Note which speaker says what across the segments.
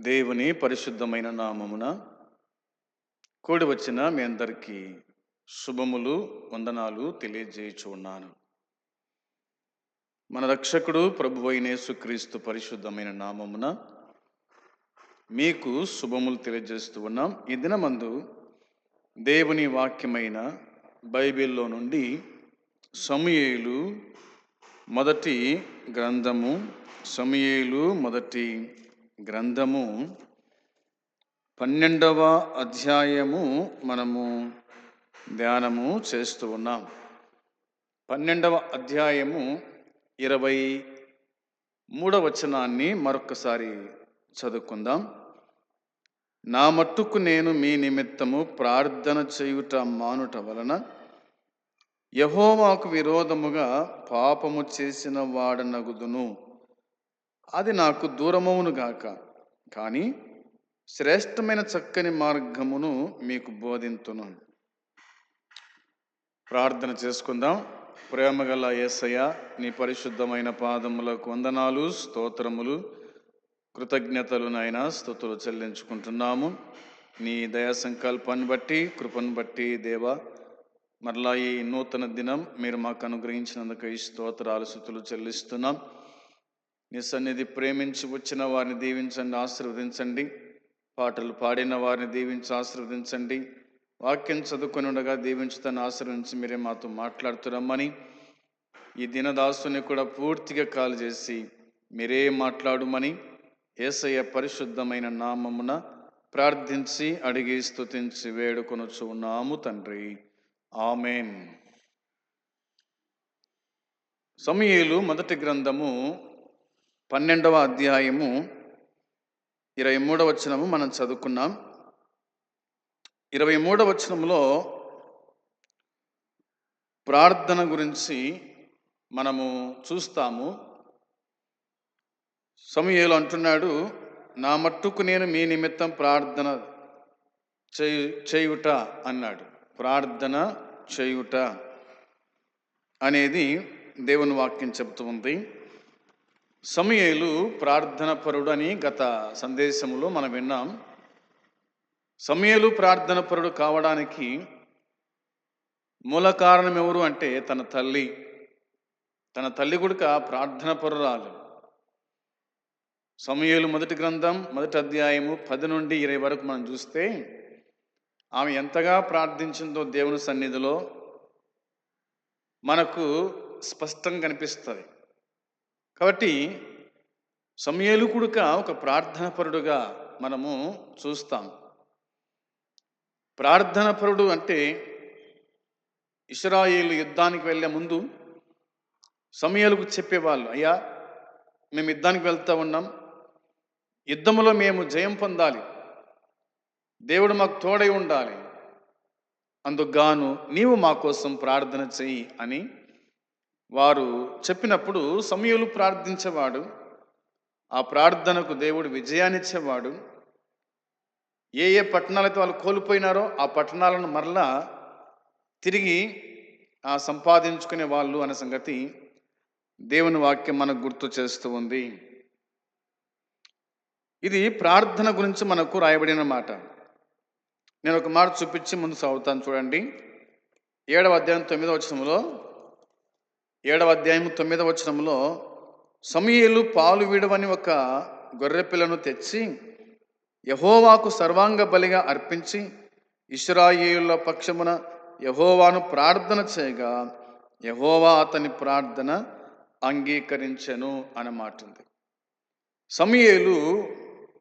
Speaker 1: దేవుని పరిశుద్ధమైన నామమున కూడి వచ్చిన మీ అందరికీ శుభములు వందనాలు తెలియజేయుచున్నాను మన రక్షకుడు ప్రభు యేసుక్రీస్తు పరిశుద్ధమైన నామమున మీకు శుభములు తెలియజేస్తూ ఉన్నాం. ఈ దినమందు దేవుని వాక్యమైన బైబిల్లో నుండి సమయేలు మొదటి గ్రంథము సమయేలు మొదటి గ్రంథము పన్నెండవ అధ్యాయము మనము ధ్యానము చేస్తూ ఉన్నాం. పన్నెండవ అధ్యాయము ఇరవై మూడవ వచనాన్ని మరొకసారి చదువుకుందాం. నా మట్టుకు నేను మీ నిమిత్తము ప్రార్థన చేయుట మానుట వలన యహోవాకు విరోధముగా పాపము చేసిన వాడనగుదును. అది నాకు దూరమవును గాక. కానీ శ్రేష్టమైన చక్కని మార్గమును మీకు బోధింతును. ప్రార్థన చేసుకుందాం. ప్రేమగల యేసయ్య నీ పరిశుద్ధమైన పాదములకు వందనాలు స్తోత్రములు కృతజ్ఞతలు నాయన స్థుతులు చెల్లించుకుంటున్నాము. నీ దయా సంకల్పాన్ని బట్టి కృపను బట్టి దేవ మరలా ఈ నూతన దినం మీరు మాకు అనుగ్రహించినందుకు ఈ స్తోత్రాలు స్థుతులు చెల్లిస్తున్నాం. నీ సన్నిధి ప్రేమించి వచ్చిన వారిని దీవించండి ఆశీర్వదించండి. పాటలు పాడిన వారిని దీవించి ఆశీర్వదించండి. వాక్యం చదువుకొని ఉండగా దీవించుతాను ఆశీర్వించి మీరే మాతో మాట్లాడుతురమ్మని ఈ దినదాసుని కూడా పూర్తిగా కాల్ చేసి మీరే మాట్లాడుమని ఏసయ్య పరిశుద్ధమైన నామమున ప్రార్థించి అడిగి స్థుతించి వేడుకొనొచ్చు ఉన్నాము తండ్రి. ఆమెన్. సమయలు మొదటి గ్రంథము పన్నెండవ అధ్యాయము ఇరవై మూడవ వచనము మనం చదువుకున్నాం. ఇరవై మూడవ వచనంలో ప్రార్థన గురించి మనము చూస్తాము. సమయలు అంటున్నాడు నా మట్టుకు నేను మీ నిమిత్తం ప్రార్థన చేయు చేయుట అన్నాడు. ప్రార్థన చేయుట అనేది దేవుని వాక్యం చెబుతూ ఉంది. సమయలు ప్రార్థన పరుడు అని గత సందేశంలో మనం విన్నాం. సమయలు ప్రార్థన పరుడు కావడానికి మూల కారణం ఎవరు అంటే తన తల్లి. తన తల్లి గుడిక ప్రార్థన పరురాలు. సమయలు మొదటి గ్రంథం మొదటి అధ్యాయము పది నుండి ఇరవై వరకు మనం చూస్తే ఆమె ఎంతగా ప్రార్థించిందో దేవుని సన్నిధిలో మనకు స్పష్టంగా కనిపిస్తుంది. కాబట్టి సమయలు కుడుక ఒక ప్రార్థనపరుడుగా మనము చూస్తాం. ప్రార్థన పరుడు అంటే ఇస్రాయేలు యుద్ధానికి వెళ్ళే ముందు సమయాలకు చెప్పేవాళ్ళు అయ్యా మేము యుద్ధానికి వెళ్తూ ఉన్నాం. యుద్ధంలో మేము జయం పొందాలి. దేవుడు మాకు తోడై ఉండాలి. అందుకు గాను నీవు మా కోసం ప్రార్థన చెయ్యి అని వారు చెప్పినప్పుడు సమయలు ప్రార్థించేవాడు ఆ ప్రార్థనకు దేవుడు విజయాన్నిచ్చేవాడు. ఏ ఏ పట్టణాలైతే వాళ్ళు కోల్పోయినారో ఆ పట్టణాలను మరలా తిరిగి ఆ సంపాదించుకునే వాళ్ళు అనే సంగతి దేవుని వాక్యం మనకు గుర్తు చేస్తూ ఉంది. ఇది ప్రార్థన గురించి మనకు రాయబడిన మాట నేను ఒక మాట చూపించి ముందు సాగుతాను చూడండి. ఏడవ అధ్యాయం తొమ్మిదవ వచనంలో ఏడవ అధ్యాయం తొమ్మిదవ వచనంలో సమయలు పాలు విడవని ఒక గొర్రెపిల్లను తెచ్చి యహోవాకు సర్వాంగ బలిగా అర్పించి ఇస్రాయేలుల పక్షమున యహోవాను ప్రార్థన చేయగా యహోవా అతని ప్రార్థన అంగీకరించెను అన్నమాట సమయలు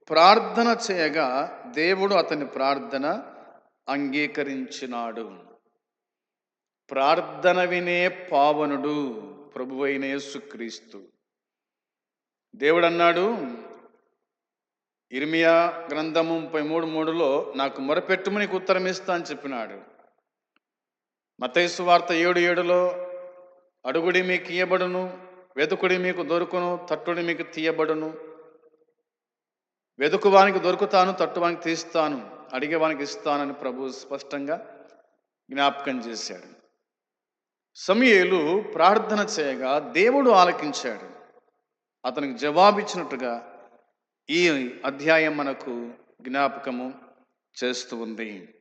Speaker 1: ప్రార్థన చేయగా దేవుడు అతని ప్రార్థన అంగీకరించినాడు. ప్రార్థన వినే పావనుడు ప్రభువైన యేసుక్రీస్తు. దేవుడు అన్నాడు ఇర్మియా గ్రంథము ముప్పై మూడు మూడులో నాకు మొరపెట్టుము నీకు ఉత్తరం ఇస్తా అని చెప్పినాడు. మతైసు వార్త ఏడు ఏడులో అడుగుడి మీకు ఇయ్యబడును వెతుకుడి మీకు దొరుకును తట్టుడి మీకు తీయబడును. వెతుకువానికి దొరుకుతాను తట్టువానికి తీస్తాను అడిగేవానికి ఇస్తానని ప్రభు స్పష్టంగా జ్ఞాపకం చేశాడు. సమయలు ప్రార్థన చేయగా దేవుడు ఆలకించాడు. అతనికి జవాబిచ్చినట్టుగా ఈ అధ్యాయం మనకు జ్ఞాపకము చేస్తూ ఉంది.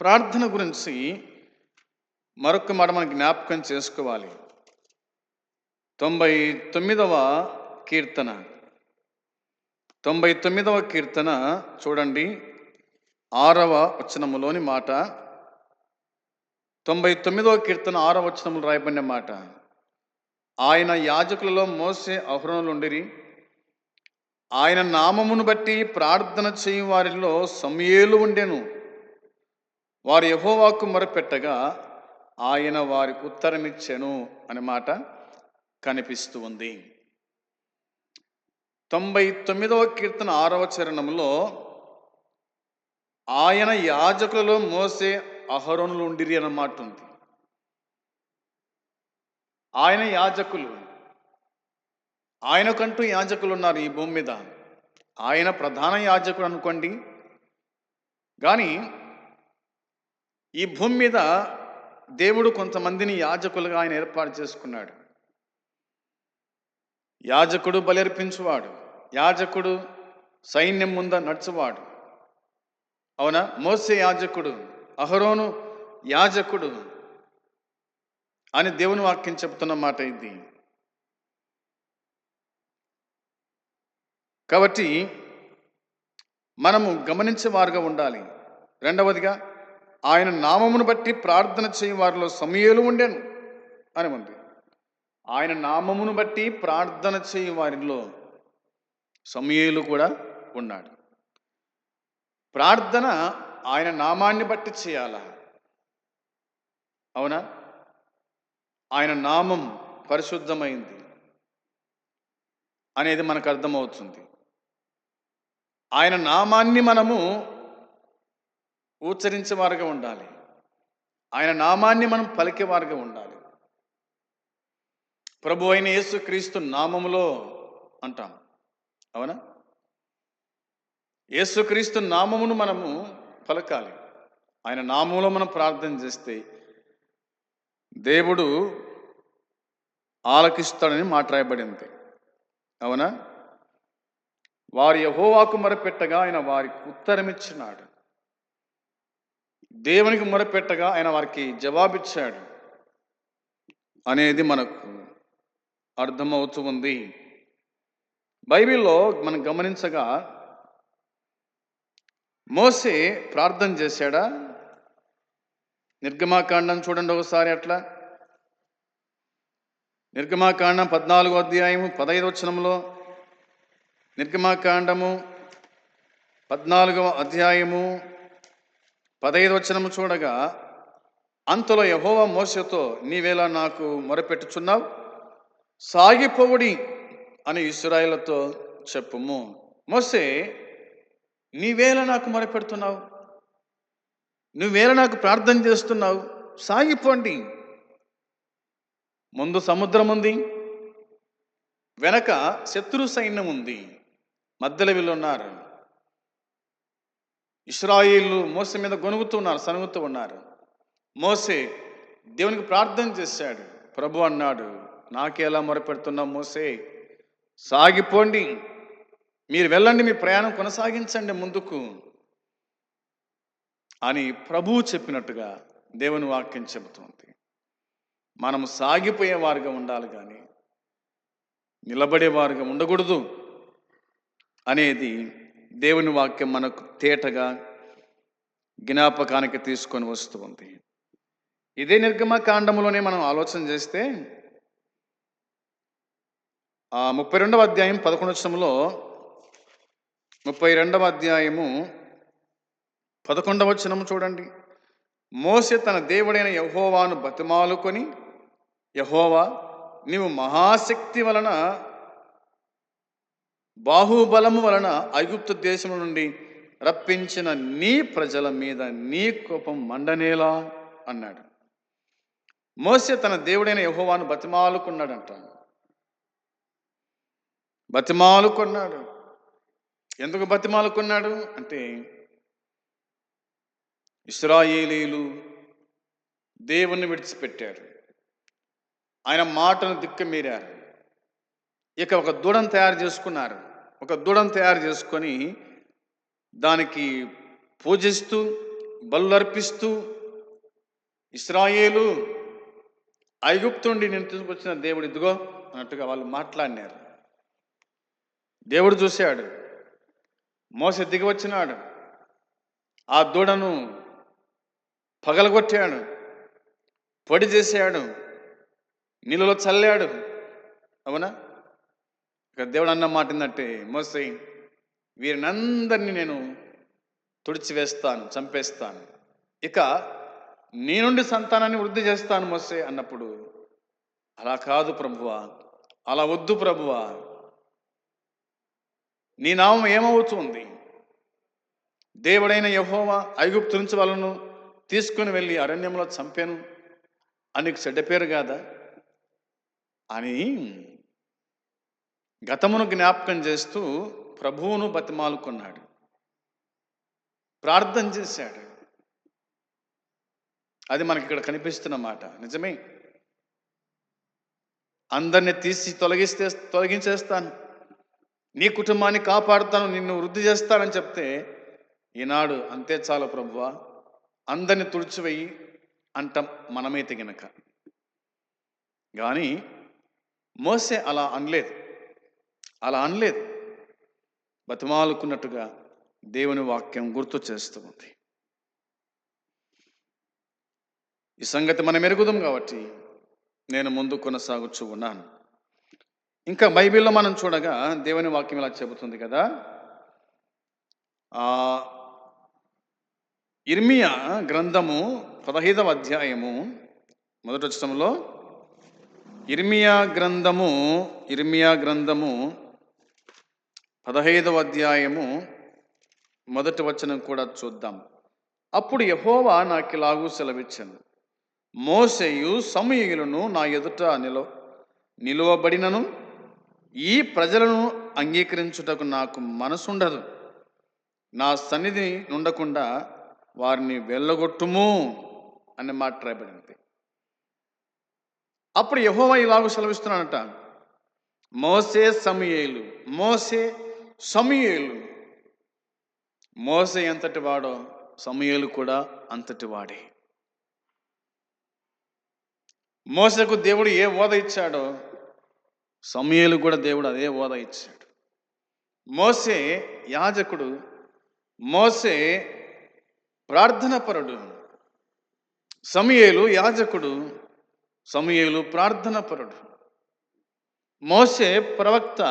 Speaker 1: ప్రార్థన గురించి మరొక మాట మనం జ్ఞాపకం చేసుకోవాలి. తొంభై తొమ్మిదవ కీర్తన. తొంభై తొమ్మిదవ కీర్తన చూడండి. ఆరవ వచనములోని మాట తొంభై తొమ్మిదవ కీర్తన ఆరో వచనములు రాయబడిన మాట. ఆయన యాజకులలో మోసే అహ్రోనులుండిరి. ఆయన నామమును బట్టి ప్రార్థన చేయు వారిలో సమయేలు ఉండెను. వారు యహోవాకు మొరపెట్టగా ఆయన వారికి ఉత్తరమిచ్చెను అనే మాట కనిపిస్తూ ఉంది. తొంభై తొమ్మిదవ కీర్తన ఆరవ చరణంలో ఆయన యాజకులలో మోసే అహరోనులు ఉండిరి అన్నమాట ఉంది. ఆయన యాజకులు. ఆయనకంటూ యాజకులు ఉన్నారు ఈ భూమి మీద. ఆయన ప్రధాన యాజకుడు అనుకోండి. కానీ ఈ భూమి మీద దేవుడు కొంతమందిని యాజకులుగా ఆయన ఏర్పాటు చేసుకున్నాడు. యాజకుడు బలర్పించువాడు. యాజకుడు సైన్యం ముంద నడుచువాడు. అవునా? మోసే యాజకుడు. అహరోను యాజకుడు అని దేవుని వాక్యం చెప్తున్న మాట ఇది. కాబట్టి మనము గమనించేవారుగా ఉండాలి. రెండవదిగా ఆయన నామమును బట్టి ప్రార్థన చేయు వారిలో సమయలు ఉండేను అని ఉంది. ఆయన నామమును బట్టి ప్రార్థన చేయు వారిలో సమయలు కూడా ఉన్నాడు. ప్రార్థన ఆయన నామాన్ని బట్టి చేయాలా? అవునా? ఆయన నామం పరిశుద్ధమైంది అనేది మనకు అర్థమవుతుంది. ఆయన నామాన్ని మనము ఉచ్చరించేవారుగా ఉండాలి. ఆయన నామాన్ని మనం పలికేవారుగా ఉండాలి. ప్రభు అయిన యేసుక్రీస్తు నామములో అంటాం. అవునా? యేసుక్రీస్తు నామమును మనము పలకాలి. ఆయన నామంలో మనం ప్రార్థన చేస్తే దేవుడు ఆలకిస్తాడని మాట్లాడబడింది అవునా? వారి యహోవాకు మొరపెట్టగా ఆయన వారికి ఉత్తరమిచ్చినాడు దేవునికి మొరపెట్టగా ఆయన వారికి జవాబిచ్చాడు అనేది మనకు అర్థమవుతూ ఉంది. బైబిల్లో మనం గమనించగా మోసే ప్రార్థన చేశాడా? నిర్గమాకాండం చూడండి ఒకసారి అట్లా. నిర్గమాకాండం పద్నాలుగో అధ్యాయము పదహైదు వచనంలో. నిర్గమాకాండము పద్నాలుగవ అధ్యాయము పదహైదు వచనము చూడగా అంతలో యహోవ మోసతో నీవేలా నాకు మొరపెట్టుచున్నావు? సాగిపోవుడి అని ఇస్రాయిలతో చెప్పుము. మోసే నీవేళ నాకు మొరపెడుతున్నావు. నువ్వేళ నాకు ప్రార్థన చేస్తున్నావు. సాగిపోండి. ముందు సముద్రం ఉంది. వెనక శత్రు సైన్యం ఉంది. మధ్యలో వీళ్ళు ఉన్నారు. ఇస్రాయిలు మోస మీద గొనుగుతున్నారు సనుగుతూ ఉన్నారు. మోసే దేవునికి ప్రార్థన చేశాడు. ప్రభు అన్నాడు నాకేలా మొరపెడుతున్నావు మోసే? సాగిపోండి. మీరు వెళ్ళండి మీ ప్రయాణం కొనసాగించండి ముందుకు అని ప్రభువు చెప్పినట్టుగా దేవుని వాక్యం చెబుతోంది. మనము సాగిపోయేవారుగా ఉండాలి కానీ నిలబడేవారుగా ఉండకూడదు అనేది దేవుని వాక్యం మనకు తేటగా జ్ఞాపకానికి తీసుకొని వస్తూ ఉంది ఇదే నిర్గమ కాండంలోనే మనం ఆలోచన చేస్తే ఆ ముప్పై రెండవ అధ్యాయం పదకొండు ముప్పై రెండవ అధ్యాయము పదకొండవ వచనము చూడండి. మోసే తన దేవుడైన యహోవాను బతిమాలుకొని యహోవా నీవు మహాశక్తి వలన బాహుబలము వలన ఐగుప్తు దేశం నుండి రప్పించిన నీ ప్రజల మీద నీ కోపం మండనేలా అన్నాడు. మోసే తన దేవుడైన యహోవాను బతిమాలుకున్నాడంట. బతిమాలుకున్నాడు. ఎందుకు బతిమాలుకున్నాడు? అంటే ఇస్రాయేలీలు దేవుణ్ణి విడిచిపెట్టారు. ఆయన మాటను దిక్కమీరారు ఇక ఒక దూడం తయారు చేసుకున్నారు. ఒక దూడను తయారు చేసుకొని దానికి పూజిస్తూ బలులర్పిస్తూ ఇస్రాయేలు ఐగుప్తుండి నేను తీసుకొచ్చిన దేవుడు ఇదిగో అన్నట్టుగా వాళ్ళు మాట్లాడినారు. దేవుడు చూశాడు. మోస దిగి వచ్చినాడు ఆ దూడను పగలగొట్టాడు. పొడి చేశాడు. నీళ్ళలో చల్లాడు. అవునా? ఇక దేవుడు అన్న మాట ఏంటంటే మోసే వీరినందరినీ నేను తుడిచివేస్తాను చంపేస్తాను. ఇక నీ నుండి సంతానాన్ని వృద్ధి చేస్తాను మోసే అన్నప్పుడు అలా కాదు ప్రభువా. అలా వద్దు ప్రభువా. నీ నామం ఏమవుతుంది? దేవుడైన యహోవా ఐగుప్తు నుంచి వాళ్ళను తీసుకుని వెళ్ళి అరణ్యంలో చంపాను. అని చెడ్డ పేరు కాదా? అని గతమును జ్ఞాపకం చేస్తూ ప్రభువును బతిమాలుకున్నాడు. ప్రార్థన చేశాడు. అది మనకి ఇక్కడ కనిపిస్తున్న మాట. నిజమే? అందరిని తీసి తొలగిస్తే తొలగించేస్తాను. నీ కుటుంబాన్ని కాపాడుతాను నిన్ను వృద్ధి చేస్తానని చెప్తే ఈనాడు అంతే చాలు ప్రభువ. అందరిని తుడిచివేయి అంటాం మనమైతే గనక. కానీ మోసే అలా అనలేదు. అలా అనలేదు. బతిమాలుకున్నట్టుగా దేవుని వాక్యం గుర్తు చేస్తూ ఉంది. ఈ సంగతి మనం ఎరుగుదాం కాబట్టి నేను ముందు కొనసాగుచూ ఉన్నాను. ఇంకా బైబిల్లో మనం చూడగా దేవుని వాక్యం ఇలా చెబుతుంది కదా. ఇర్మియా గ్రంథము పదహైదవ అధ్యాయము మొదటి వచ్చంలో ఇర్మియా గ్రంథము ఇర్మియా గ్రంథము పదహైదవ అధ్యాయము మొదటి వచనం కూడా చూద్దాం. అప్పుడు యహోవా నాకు ఇలాగూ సెలవిచ్చాను. మోసేయు సమయులను నా ఎదుట నిల నిలువబడినను ఈ ప్రజలను అంగీకరించుటకు నాకు మనసుండదు. నా సన్నిధి నుండకుండా వారిని వెళ్ళగొట్టుము అని మాట రాయబడింది. అప్పుడు యహోవా ఇలాగ సెలవిస్తున్నాడట. మోసే సమయేలు మోసే సమయేలు. మోసే ఎంతటి వాడో సమయేలు కూడా అంతటి వాడే. మోసకు దేవుడు ఏ ఓద ఇచ్చాడో సమయలు కూడా దేవుడు అదే ఓద ఇచ్చాడు. మోసే యాజకుడు మోసే ప్రార్థనపరుడు సమయలు యాజకుడు సమయలు ప్రార్థనపరుడు మోసే ప్రవక్త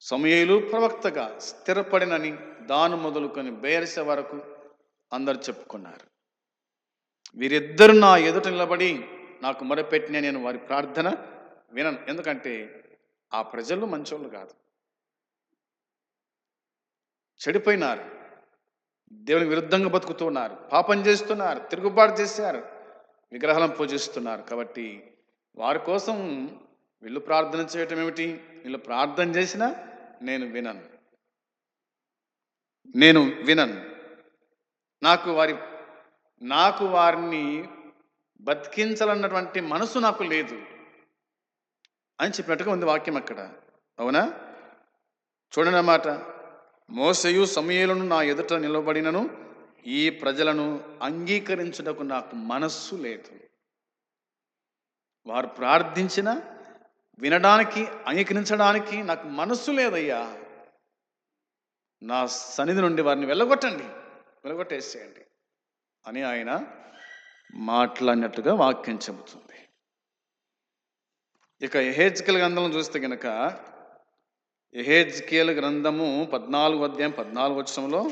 Speaker 1: సమయలు ప్రవక్తగా స్థిరపడినని దాను మొదలుకొని బేరస వరకు అందరు చెప్పుకున్నారు. వీరిద్దరు నా ఎదుట నిలబడి నాకు మొరపెట్టిన నేను వారి ప్రార్థన వినను. ఎందుకంటే ఆ ప్రజలు మంచోళ్ళు కాదు. చెడిపోయినారు. దేవుని విరుద్ధంగా బతుకుతున్నారు. పాపం చేస్తున్నారు. తిరుగుబాటు చేశారు. విగ్రహాలను పూజిస్తున్నారు. కాబట్టి వారి కోసం వీళ్ళు ప్రార్థన చేయటం ఏమిటి? వీళ్ళు ప్రార్థన చేసినా నేను వినను. నేను వినను. నాకు వారి నాకు వారిని బతికించాలన్నటువంటి మనసు నాకు లేదు. అని చెప్పినట్టుగా ఉంది వాక్యం అక్కడ. అవునా? చూడండి అన్నమాట మోసయు సమయలను నా ఎదుట నిలబడినను ఈ ప్రజలను అంగీకరించుటకు నాకు మనస్సు లేదు. వారు ప్రార్థించిన వినడానికి అంగీకరించడానికి నాకు మనస్సు లేదయ్యా. నా సన్నిధి నుండి వారిని వెళ్ళగొట్టండి వెళ్ళగొట్టేసేయండి అని ఆయన మాట్లాడినట్టుగా వాక్యం చెబుతుంది. ఇక ఎహేజ్కేల్ గ్రంథం చూస్తే కనుక ఎహేజ్కేల్ గ్రంథము పద్నాలుగు అధ్యాయం పద్నాలుగు వచనంలో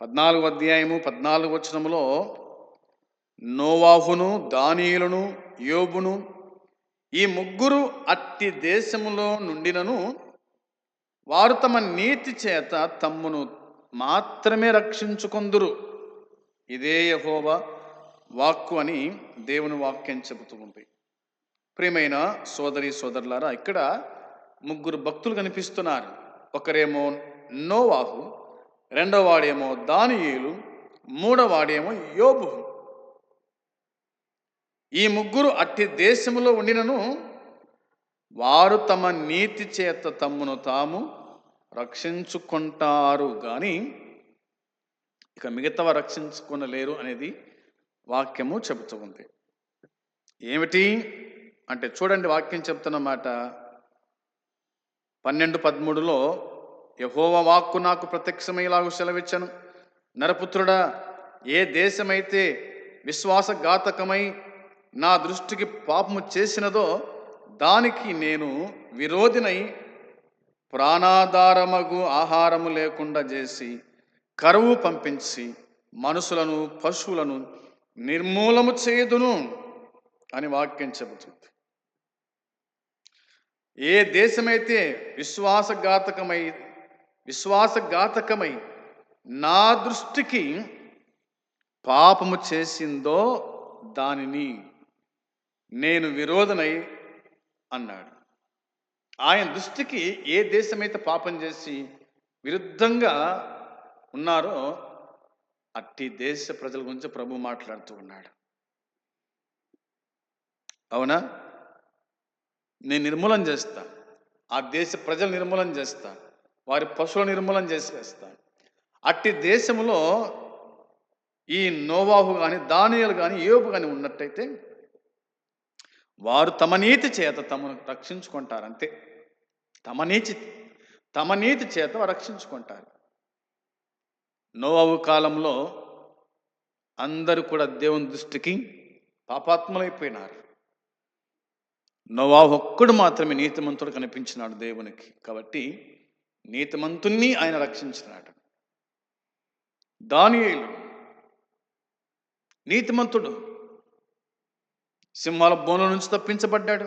Speaker 1: పద్నాలుగు అధ్యాయము పద్నాలుగు వచనంలో నోవాహును దానియులను యోబును ఈ ముగ్గురు అట్టి దేశములో నుండినను వారు తమ నీతి చేత తమ్మును మాత్రమే రక్షించుకొందురు. ఇదే యహోవా వాక్కు అని దేవుని వాక్యం చెబుతూ ఉంది. ప్రియమైన సోదరి సోదరులారా ఇక్కడ ముగ్గురు భక్తులు కనిపిస్తున్నారు. ఒకరేమో నోవాహు రెండో వాడేమో దానియేలు మూడవాడేమో యోబు. ఈ ముగ్గురు అట్టి దేశములో ఉండినను వారు తమ నీతి చేత తమ్మును తాము రక్షించుకుంటారు. కానీ ఇక మిగతా రక్షించుకునలేరు అనేది వాక్యము చెబుతూ ఉంది. ఏమిటి? అంటే చూడండి వాక్యం చెప్తున్న మాట. పన్నెండు పదమూడులో యహోవ వాక్కు నాకు ప్రత్యక్షమయ్యేలాగు సెలవిచ్చను. నరపుత్రుడా ఏ దేశమైతే విశ్వాసఘాతకమై నా దృష్టికి పాపము చేసినదో దానికి నేను విరోధినై ప్రాణాధారమగు ఆహారము లేకుండా చేసి కరువు పంపించి మనుషులను పశువులను నిర్మూలము చేయదును అని వాక్యం చెబుతుంది. ఏ దేశమైతే విశ్వాసఘాతకమై విశ్వాసఘాతకమై నా దృష్టికి పాపము చేసిందో దానిని నేను విరోధనై అన్నాడు. ఆయన దృష్టికి ఏ దేశమైతే పాపం చేసి విరుద్ధంగా ఉన్నారో అట్టి దేశ ప్రజల గురించి ప్రభు మాట్లాడుతూ ఉన్నాడు. అవునా? నేను నిర్మూలన చేస్తా. ఆ దేశ ప్రజలు నిర్మూలన చేస్తా. వారి పశువుల నిర్మూలన చేసేస్తా అట్టి దేశంలో ఈ నోవాహు కానీ దానియలు కానీ ఏపు కానీ ఉన్నట్టయితే వారు తమ నీతి చేత తమను రక్షించుకుంటారు అంతే తమ నీతి తమ నీతి చేత రక్షించుకుంటారు. నోవాహు కాలంలో అందరూ కూడా దేవుని దృష్టికి పాపాత్మలైపోయినారు. నోవా ఒక్కడు మాత్రమే నీతిమంతుడు కనిపించినాడు దేవునికి. కాబట్టి నీతిమంతుణ్ణి ఆయన రక్షించినాడు. దానియేలు నీతిమంతుడు సింహాల బోనం నుంచి తప్పించబడ్డాడు.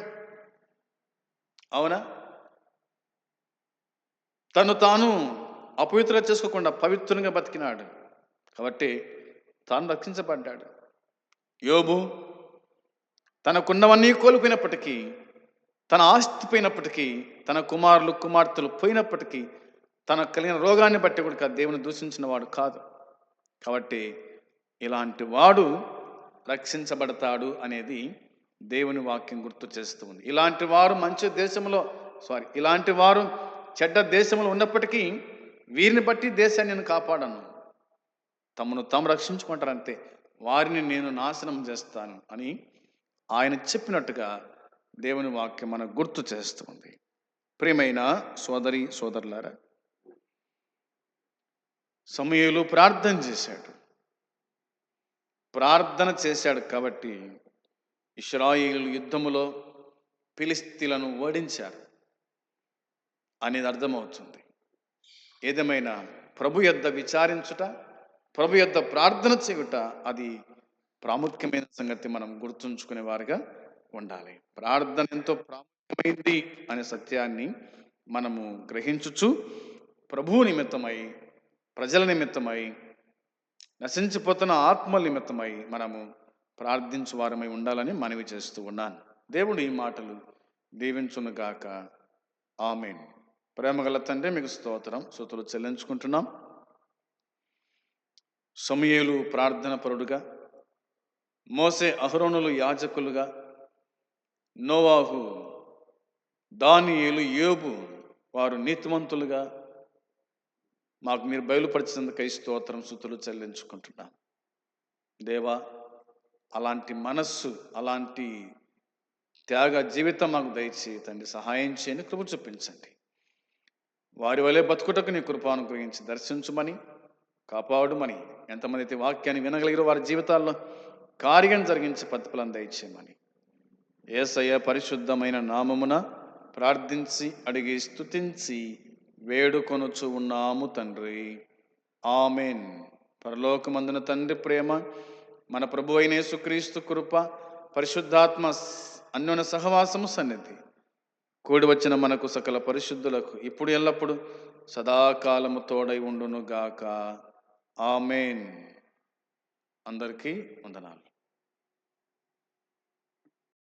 Speaker 1: అవునా? తను తాను అపవిత్ర చేసుకోకుండా పవిత్రంగా బతికినాడు. కాబట్టి తాను రక్షించబడ్డాడు. యోబు తనకున్నవన్నీ కోల్పోయినప్పటికీ తన ఆస్తి పోయినప్పటికీ తన కుమారులు కుమార్తెలు పోయినప్పటికీ తన కలిగిన రోగాన్ని బట్టి కూడా దేవుని దూషించిన వాడు కాదు. కాబట్టి ఇలాంటి వాడు రక్షించబడతాడు అనేది దేవుని వాక్యం గుర్తు చేస్తూ ఉంది. ఇలాంటి వారు మంచి దేశంలో సారీ ఇలాంటి వారు చెడ్డ దేశంలో ఉన్నప్పటికీ వీరిని బట్టి దేశాన్ని నేను కాపాడను. తమను తాము రక్షించుకుంటారంతే వారిని నేను నాశనం చేస్తాను అని ఆయన చెప్పినట్టుగా దేవుని వాక్యం మనకు గుర్తు చేస్తుంది. ప్రియమైన సోదరి సోదరులారా సమయంలో ప్రార్థన చేశాడు. ప్రార్థన చేశాడు కాబట్టి ఇస్రాయిలు యుద్ధములో పిలిస్తీలను ఓడించారు అనేది అర్థమవుతుంది. ఏదేమైనా ప్రభు యొద్ద విచారించుట ప్రభు యొద్ద ప్రార్థన చేయుట అది ప్రాముఖ్యమైన సంగతి మనం గుర్తుంచుకునే వారిగా ఉండాలి. ప్రార్థన ఎంతో ప్రాముఖ్యమైంది అనే సత్యాన్ని మనము గ్రహించుచు ప్రభువు నిమిత్తమై ప్రజల నిమిత్తమై నశించిపోతున్న ఆత్మ నిమిత్తమై మనము ప్రార్థించు వారమై ఉండాలని మనవి చేస్తూ ఉన్నాను. దేవుడు ఈ మాటలు దీవించునుగాక ఆమెన్. ప్రేమగల తండ్రి మీకు స్తోత్రం. స్తుతులు చెల్లించుకుంటున్నాం. సమయలు ప్రార్థన పరుడుగా. మోసే అహరోనులు యాజకులుగా నోవాహు దానియేలు యోబు వారు నీతిమంతులుగా మాకు మీరు బయలుపరిచినందుకై స్తోత్రం సుతులు చెల్లించుకుంటున్నాం. దేవా అలాంటి మనస్సు అలాంటి త్యాగ జీవితం మాకు దయచేయి తండ్రి సహాయం చేయని కృప చూపించండి. వారి వలె బతుకుటకు నీ కృపాను గురించి దర్శించమని కాపాడుమని ఎంతమంది అయితే వాక్యాన్ని వినగలిగిన వారి జీవితాల్లో కార్యం జరిగించి ప్రతిఫలం దయచేయమని. ఏసయ్య పరిశుద్ధమైన నామమున ప్రార్థించి అడిగి స్తుతించి వేడుకొనుచు ఉన్నాము తండ్రి. ఆమెన్. పరలోకమందున తండ్రి ప్రేమ మన ప్రభు అయిన యేసుక్రీస్తు కృప పరిశుద్ధాత్మ అన్యోన సహవాసము సన్నిధి. కూడి వచ్చిన మనకు సకల పరిశుద్ధులకు ఇప్పుడు ఎల్లప్పుడు సదాకాలము తోడై ఉండును గాక ఆమెన్. అందరికీ వందనాలు.